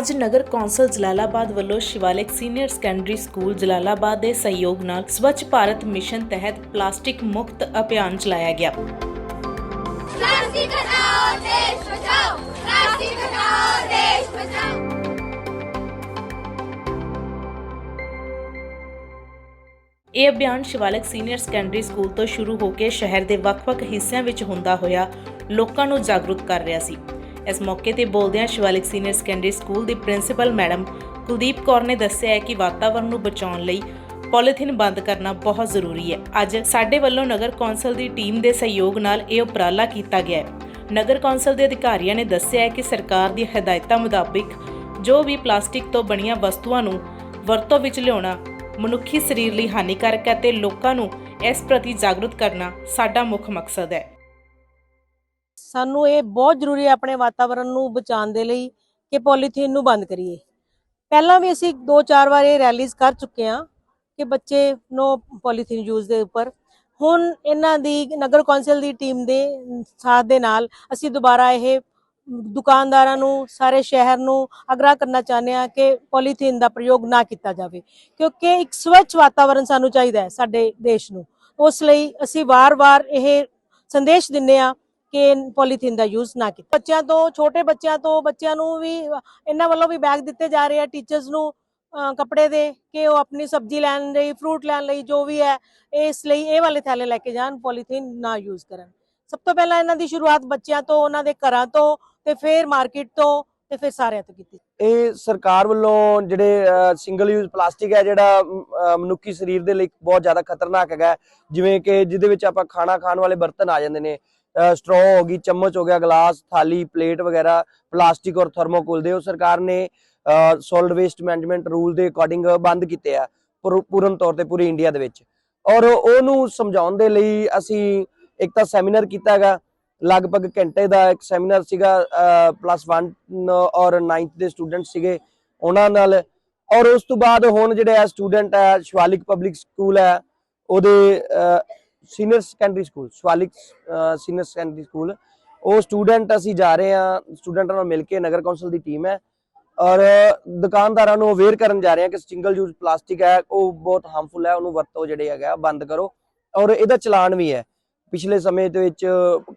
ਅੱਜ ਨਗਰ ਕੌਂਸਲ ਜਲਾਲਾਬਾਦ ਵੱਲੋਂ Shivalik senior secondary school Jalalabad ਦੇ ਸਹਿਯੋਗ ਨਾਲ ਸਵੱਛ ਭਾਰਤ ਮਿਸ਼ਨ ਤਹਿਤ ਪਲਾਸਟਿਕ ਮੁਕਤ ਅਭਿਆਨ ਚਲਾਇਆ ਗਿਆ। ਇਹ ਅਭਿਆਨ ਸ਼ਿਵਾਲਿਕ ਸੀਨੀਅਰ ਸੈਕੰਡਰੀ ਸਕੂਲ ਤੋਂ ਸ਼ੁਰੂ ਹੋ ਕੇ ਸ਼ਹਿਰ ਦੇ ਵੱਖ-ਵੱਖ ਹਿੱਸਿਆਂ ਵਿੱਚ ਹੁੰਦਾ ਹੋਇਆ ਲੋਕਾਂ ਨੂੰ ਜਾਗਰੂਕ ਕਰ ਰਿਹਾ ਸੀ। ਇਸ ਮੌਕੇ ਤੇ ਬੋਲਦਿਆਂ ਸ਼ਿਵਾਲਿਕ ਸੀਨੀਅਰ ਸੈਕੰਡਰੀ ਸਕੂਲ ਦੀ ਪ੍ਰਿੰਸੀਪਲ ਮੈਡਮ ਕੁਲਦੀਪ ਕੌਰ ਨੇ ਦੱਸਿਆ ਹੈ ਕਿ ਵਾਤਾਵਰਣ ਨੂੰ ਬਚਾਉਣ ਲਈ ਪੋਲੀਥੀਨ ਬੰਦ ਕਰਨਾ ਬਹੁਤ ਜ਼ਰੂਰੀ ਹੈ। ਅੱਜ ਸਾਡੇ ਵੱਲੋਂ ਨਗਰ ਕੌਂਸਲ ਦੀ ਟੀਮ ਦੇ ਸਹਿਯੋਗ ਨਾਲ ਇਹ ਉਪਰਾਲਾ ਕੀਤਾ ਗਿਆ ਹੈ। ਨਗਰ ਕੌਂਸਲ ਦੇ ਅਧਿਕਾਰੀਆਂ ਨੇ ਦੱਸਿਆ ਹੈ ਕਿ ਸਰਕਾਰ ਦੀ ਹਦਾਇਤਾਂ ਮੁਤਾਬਿਕ ਜੋ ਵੀ ਪਲਾਸਟਿਕ ਤੋਂ ਬਣੀਆਂ ਵਸਤੂਆਂ ਨੂੰ ਵਰਤੋਂ ਵਿੱਚ ਲਿਆਉਣਾ ਮਨੁੱਖੀ ਸਰੀਰ ਲਈ ਹਾਨੀਕਾਰਕ ਹੈ ਤੇ ਲੋਕਾਂ ਨੂੰ ਇਸ ਪ੍ਰਤੀ ਜਾਗਰੂਕ ਕਰਨਾ ਸਾਡਾ ਮੁੱਖ ਮਕਸਦ ਹੈ। ਸਾਨੂੰ ਇਹ ਬਹੁਤ ਜ਼ਰੂਰੀ ਹੈ ਆਪਣੇ ਵਾਤਾਵਰਣ ਨੂੰ ਬਚਾਉਣ ਦੇ ਲਈ ਕਿ ਪੋਲੀਥੀਨ ਨੂੰ ਬੰਦ ਕਰੀਏ। ਪਹਿਲਾਂ ਵੀ ਅਸੀਂ ਦੋ ਚਾਰ ਵਾਰ ਇਹ ਰੈਲੀਜ਼ ਕਰ ਚੁੱਕੇ ਹਾਂ ਕਿ ਬੱਚੇ ਨੋ ਪੋਲੀਥੀਨ ਯੂਜ਼ ਦੇ ਉੱਪਰ। ਹੁਣ ਇਹਨਾਂ ਦੀ ਨਗਰ ਕੌਂਸਲ ਦੀ ਟੀਮ ਦੇ ਸਾਥ ਦੇ ਨਾਲ ਅਸੀਂ ਦੁਬਾਰਾ ਇਹ ਦੁਕਾਨਦਾਰਾਂ ਨੂੰ, ਸਾਰੇ ਸ਼ਹਿਰ ਨੂੰ ਆਗਰਾਹ ਕਰਨਾ ਚਾਹੁੰਦੇ ਹਾਂ ਕਿ ਪੋਲੀਥੀਨ ਦਾ ਪ੍ਰਯੋਗ ਨਾ ਕੀਤਾ ਜਾਵੇ। ਕਿਉਂਕਿ ਇੱਕ ਸਵੱਛ ਵਾਤਾਵਰਣ ਸਾਨੂੰ ਚਾਹੀਦਾ ਹੈ ਸਾਡੇ ਦੇਸ਼ ਨੂੰ। ਉਸ ਲਈ ਅਸੀਂ ਵਾਰ-ਵਾਰ ਇਹ ਸੰਦੇਸ਼ ਦਿੰਦੇ ਹਾਂ ਕਿ ਪੋਲੀਥੀਨ ਦਾ ਯੂਜ਼ ਨਾ ਕੀਤਾ। ਬੱਚਿਆਂ ਤੋਂ, ਛੋਟੇ ਬੱਚਿਆਂ ਤੋਂ, ਬੱਚਿਆਂ ਨੂੰ ਵੀ ਇਹਨਾਂ ਵੱਲੋਂ ਵੀ ਬੈਗ ਦਿੱਤੇ ਜਾ ਰਹੇ ਆ ਟੀਚਰਸ ਨੂੰ ਕੱਪੜੇ ਦੇ, ਕਿ ਉਹ ਆਪਣੀ ਸਬਜ਼ੀ ਲੈਣ ਲਈ ਫਰੂਟ ਲੈਣ ਲਈ ਜੋ ਵੀ ਹੈ, ਇਸ ਲਈ ਇਹ ਵਾਲੇ ਥੈਲੇ ਲੈ ਕੇ ਜਾਣ ਪੋਲੀਥੀਨ ਨਾ ਯੂਜ਼ ਕਰਨ। ਸਭ ਤੋਂ ਪਹਿਲਾਂ ਇਹਨਾਂ ਦੀ ਸ਼ੁਰੂਆਤ ਬੱਚਿਆਂ ਤੋਂ, ਉਹਨਾਂ ਦੇ ਘਰਾਂ ਤੋਂ, ਤੇ ਫਿਰ ਮਾਰਕੀਟ ਤੋਂ, ਤੇ ਫਿਰ ਸਾਰਿਆਂ ਤੋਂ ਕੀਤੀ। ਇਹ ਸਰਕਾਰ ਵੱਲੋਂ ਜਿਹੜੇ ਸਿੰਗਲ ਯੂਜ਼ ਪਲਾਸਟਿਕ ਹੈ, ਜਿਹੜਾ ਮਨੁੱਖੀ ਸਰੀਰ ਦੇ ਲਈ ਬਹੁਤ ਜ਼ਿਆਦਾ ਖਤਰਨਾਕ ਹੈਗਾ। ਹੈ। ਜਿਵੇਂ ਕਿ ਜਿਹਦੇ ਵਿੱਚ ਆਪਾਂ ਖਾਣਾ ਖਾਣ ਵਾਲੇ ਬਰਤਨ ਆ ਜਾਂਦੇ ਨੇ ਸਟ੍ਰੋ ਹੋ ਗਈ, ਚਮਚ ਹੋ ਗਿਆ, ਗਲਾਸ, ਥਾਲੀ ਪਲੇਟ ਵਗੈਰਾ ਪਲਾਸਟਿਕ ਔਰ ਥਰਮੋਕੋਲ ਦੇ, ਉਹ ਸਰਕਾਰ ਨੇ ਸੋਲਿਡ ਵੇਸਟ ਮੈਨੇਜਮੈਂਟ ਰੂਲ ਦੇ ਅਕੋਰਡਿੰਗ ਬੰਦ ਕੀਤੇ ਆ ਪੂਰਨ ਤੌਰ ਤੇ ਪੂਰੀ ਇੰਡੀਆ ਦੇ ਵਿੱਚ। ਔਰ ਉਹਨੂੰ ਸਮਝਾਉਣ ਦੇ ਲਈ ਅਸੀਂ ਇੱਕ ਤਾਂ ਸੈਮੀਨਾਰ ਕੀਤਾ ਹੈਗਾ, ਲਗਭਗ ਘੰਟੇ ਦਾ ਇੱਕ ਸੈਮੀਨਾਰ ਸੀਗਾ ਪਲੱਸ 1 ਔਰ 9th ਦੇ ਸਟੂਡੈਂਟ ਸੀਗੇ, ਉਹਨਾਂ ਨਾਲ। ਔਰ ਉਸ ਤੋਂ ਬਾਅਦ ਹੁਣ ਜਿਹੜੇ ਆ ਸਟੂਡੈਂਟ ਹੈ, ਸ਼ਿਵਾਲਿਕ ਪਬਲਿਕ ਸਕੂਲ ਹੈ, ਉਹਦੇ senior secondary school Shivalik senior secondary school ਉਹ ਸਟੂਡੈਂਟ ਅਸੀਂ ਜਾ ਰਹੇ ਹਾਂ ਸਟੂਡੈਂਟਾਂ ਨਾਲ ਮਿਲ ਕੇ ਨਗਰ ਕੌਂਸਲ ਦੀ ਟੀਮ ਹੈ। ਔਰ ਦੁਕਾਨਦਾਰਾਂ ਨੂੰ ਅਵੇਅਰ ਕਰਨ ਜਾ ਰਹੇ ਹਾਂ ਕਿ ਸਿੰਗਲ ਯੂਜ਼ ਪਲਾਸਟਿਕ ਹੈ, ਉਹ ਬਹੁਤ ਹਾਰਮਫੁਲ ਹੈ, ਉਹਨੂੰ ਵਰਤੋ ਜਿਹੜੇ ਹੈਗਾ ਬੰਦ ਕਰੋ। ਔਰ ਇਹਦਾ ਚਲਾਨ ਵੀ ਹੈ। ਪਿਛਲੇ ਸਮੇਂ ਦੇ ਵਿੱਚ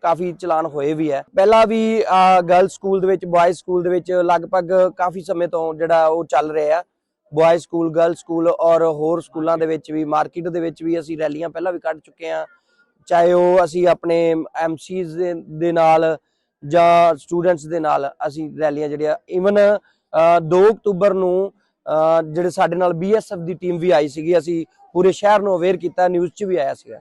ਕਾਫੀ ਚਲਾਨ ਹੋਏ ਵੀ ਹੈ। ਪਹਿਲਾਂ ਵੀ ਗਰਲ ਸਕੂਲ ਦੇ ਵਿੱਚ ਬॉयਜ਼ ਸਕੂਲ ਦੇ ਵਿੱਚ ਲਗਭਗ ਕਾਫੀ ਸਮੇਂ ਤੋਂ ਜਿਹੜਾ ਉਹ ਚੱਲ ਰਿਹਾ ਹੈ। ਬॉयਜ਼ ਸਕੂਲ ਗਰਲ ਸਕੂਲ ਔਰ ਹੋਰ ਸਕੂਲਾਂ ਦੇ ਵਿੱਚ ਵੀ ਮਾਰਕੀਟ ਦੇ ਵਿੱਚ ਵੀ ਅਸੀਂ ਰੈਲੀਆਂ ਪਹਿਲਾਂ ਵੀ ਕੱਢ ਚੁੱਕੇ ਹਾਂ। ਚਾਹੇ ਉਹ ਅਸੀਂ ਆਪਣੇ ਐਮਸੀਜ਼ ਦੇ ਨਾਲ ਜਾਂ ਸਟੂਡੈਂਟਸ ਦੇ ਨਾਲ ਅਸੀਂ ਰੈਲੀਆਂ ਜਿਹੜੀਆਂ ਇਵਨ 2 ਅਕਤੂਬਰ ਨੂੰ ਜਿਹੜੇ ਸਾਡੇ ਨਾਲ ਬੀਐਸਐਫ ਦੀ ਟੀਮ ਵੀ ਆਈ ਸੀਗੀ, ਅਸੀਂ ਪੂਰੇ ਸ਼ਹਿਰ ਨੂੰ ਅਵੇਅਰ ਕੀਤਾ ਨਿਊਜ਼ 'ਚ ਵੀ ਆਇਆ ਸੀਗਾ।